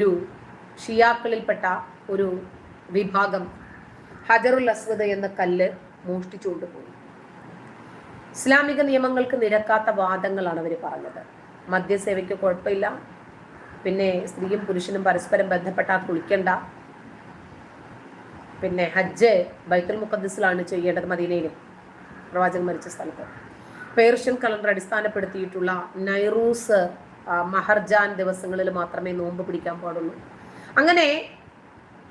ഒരു ഷിയാക്കളിൽപ്പെട്ട ഒരു വിഭാഗം ഹജറുൽ അസ്വദ് എന്ന കല്ല് മോഷ്ടിച്ചുകൊണ്ടുപോയി. ഇസ്ലാമിക നിയമങ്ങൾക്ക് നിരക്കാത്ത വാദങ്ങളാണ് അവർ പറഞ്ഞത്. മദ്യസേവയ്ക്ക് കുഴപ്പമില്ല. പിന്നെ സ്ത്രീയും പുരുഷനും പരസ്പരം ബന്ധപ്പെട്ടാൽ കുളിക്കണ്ട. പിന്നെ ഹജ്ജ് ബൈത്തുൽ മുഖദ്സിലാണ് ചെയ്യേണ്ടത് മദീനയിലും. പ്രവാചകൻ മരിച്ച സ്ഥലത്ത്. പേർഷ്യൻ കലണ്ടർ അടിസ്ഥാനപ്പെടുത്തിയിട്ടുള്ള നൈറൂസ് മഹർജാൻ ദിവസങ്ങളിൽ മാത്രമേ നോമ്പ് പിടിക്കാൻ പാടുള്ളൂ. അങ്ങനെ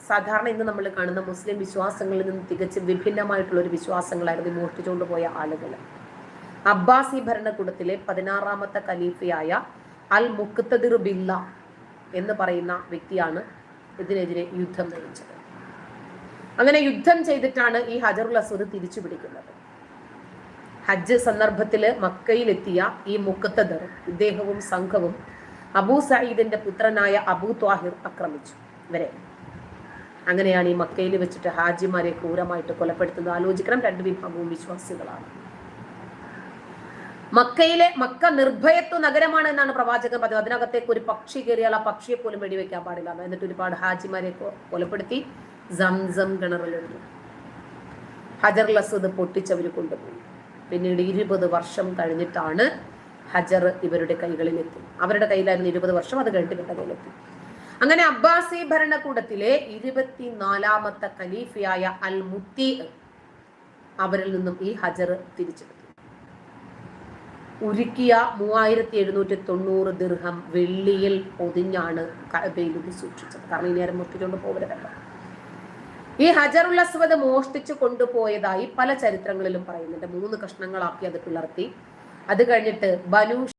സാധാരണ ഇന്ന് നമ്മൾ കാണുന്ന മുസ്ലിം വിശ്വാസങ്ങളിൽ നിന്ന് തികച്ചും വിഭിന്നമായിട്ടുള്ള ഒരു വിശ്വാസങ്ങളായിരുന്നു മോഷ്ടിച്ചുകൊണ്ട് പോയ ആളുകൾ. അബ്ബാസി ഭരണകൂടത്തിലെ പതിനാറാമത്തെ ഖലീഫയായ അൽ മുക്തദിർ ബില്ല എന്ന് പറയുന്ന വ്യക്തിയാണ് ഇതിനെതിരെ യുദ്ധം നയിച്ചത്. അങ്ങനെ യുദ്ധം ചെയ്തിട്ടാണ് ഈ ഹജറുൽ അസുദ് തിരിച്ചു പിടിക്കുന്നത് ഹജ്ജ് സന്ദർഭത്തിൽ മക്കയിലെത്തിയ ഈ മുക്കത്തദർ ഇദ്ദേഹവും സംഘവും അബൂ സയ്യിദിന്റെ പുത്രനായ അബൂ ത്വാഹിർ ആക്രമിച്ചു ഇവരെ. അങ്ങനെയാണ് ഈ മക്കയിൽ വെച്ചിട്ട് ഹാജിമാരെ ക്രൂരമായിട്ട് കൊലപ്പെടുത്തുന്നത്. ആലോചിക്കണം രണ്ട് വിഭാഗവും വിശ്വാസികളാണ്. മക്കയിലെ മക്ക നിർഭയത്വ നഗരമാണ് എന്നാണ് പ്രവാചകൻ പറഞ്ഞത്. അതിനകത്തേക്ക് ഒരു പക്ഷി കയറിയാൽ ആ പക്ഷിയെ പോലും വെടിവെക്കാൻ പാടില്ല. എന്ന്. എന്നിട്ട് ഒരുപാട് ഹാജിമാരെ കൊലപ്പെടുത്തി സംസം കിണറിലൊഴിഞ്ഞു ഹജർ അസ്വദ് പൊട്ടിച്ചവർ കൊണ്ടുപോയി. പിന്നീട് ഇരുപത് വർഷം കഴിഞ്ഞിട്ടാണ് ഹജർ ഇവരുടെ കൈകളിലെത്തി. അവരുടെ കയ്യിലായിരുന്നു ഇരുപത് വർഷം അത് കഴിഞ്ഞിട്ട് ഇവരുടെ കയ്യിലെത്തി. അങ്ങനെ അബ്ബാസി ഭരണകൂടത്തിലെ ഇരുപത്തിനാലാമത്തെ ഖലീഫയായ അൽ മുത്തി അവരിൽ നിന്നും ഈ ഹജർ തിരിച്ചെടുത്തു. ഉരുക്കിയ മൂവായിരത്തി എഴുന്നൂറ്റി തൊണ്ണൂറ് ദീർഘം വെള്ളിയിൽ പൊതിഞ്ഞാണ് കഅബയിൽ സൂക്ഷിച്ചത്. കാരണം ഇനി നേരം മോഷ്ടിച്ചുകൊണ്ട് പോകരുതല്ലോ. ഈ ഹജറുൽ അസ്വദ് മോഷ്ടിച്ചു കൊണ്ടുപോയതായി പല ചരിത്രങ്ങളിലും പറയുന്നുണ്ട്. മൂന്ന് കഷ്ണങ്ങളാക്കി അത് പിളർത്തി. അത് കഴിഞ്ഞിട്ട് ബനു